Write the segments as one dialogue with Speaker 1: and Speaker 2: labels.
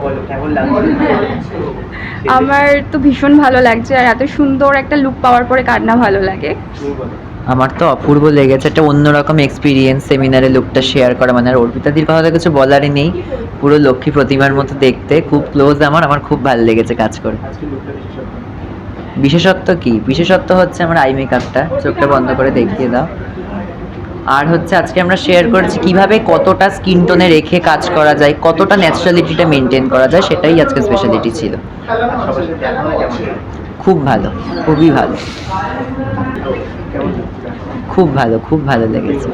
Speaker 1: আমার তো ভীষণ ভালো লাগছে আর এত সুন্দর একটা লুক পাওয়ার পরে কার না ভালো লাগে।
Speaker 2: আমার তো অপূর্ব লেগেছে একটা অন্যরকম এক্সপিরিয়েন্স সেমিনারে লুকটা শেয়ার করা। মানে আর অর্পিতাদির কথা তো কিছু বলারই নেই পুরো লক্ষ্মী প্রতিমার মতো দেখতে। খুব ক্লোজ আমার আমার খুব ভালো লেগেছে কাজ করে।
Speaker 3: বিশেষত্ব
Speaker 2: বিশেষত্ব কি? বিশেষত্ব হচ্ছে আমার আই মেকআপটা চোখটা বন্ধ করে দেখিয়ে দাও। আর হচ্ছে আজকে আমরা শেয়ার করেছি কীভাবে কতটা স্কিন টোনে রেখে কাজ করা যায়, কতটা ন্যাচারালিটিটা মেনটেন করা যায়, সেটাই আজকে স্পেশালিটি ছিল। খুব ভালো, খুবই ভালো। খুব ভালো খুব ভালো লেগেছে।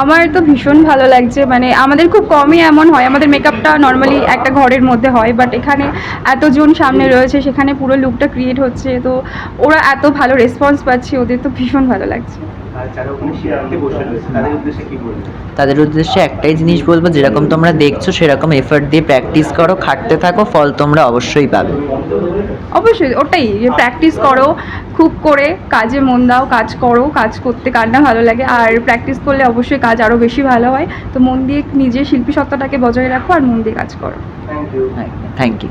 Speaker 1: আমার তো ভীষণ ভালো লাগছে মানে আমাদের খুব কমই এমন হয়, আমাদের মেকআপটা নর্মালি একটা ঘরের মধ্যে হয় বাট এখানে এতজন সামনে রয়েছে, সেখানে পুরো লুকটা ক্রিয়েট হচ্ছে, তো ওরা এত ভালো রেসপন্স পাচ্ছে, ওদের তো ভীষণ ভালো লাগছে।
Speaker 2: তাদের উদ্দেশ্যে একটাই জিনিস বলব যেরকম তোমরা দেখছ সেরকম এফর্ট দিয়ে প্র্যাকটিস করো খাটতে থাকো ফল তোমরা অবশ্যই পাবে।
Speaker 1: অবশ্যই ওটাই যে প্র্যাকটিস করো খুব করে কাজে মন দাও কাজ করো কাজ করতে কার না ভালো লাগে আর প্র্যাকটিস করলে অবশ্যই কাজ আরও বেশি ভালো হয়। তো মন দিয়ে নিজের শিল্পী সত্তাটাকে বজায় রাখো আর মন দিয়ে কাজ করো।
Speaker 3: Thank you
Speaker 2: thank you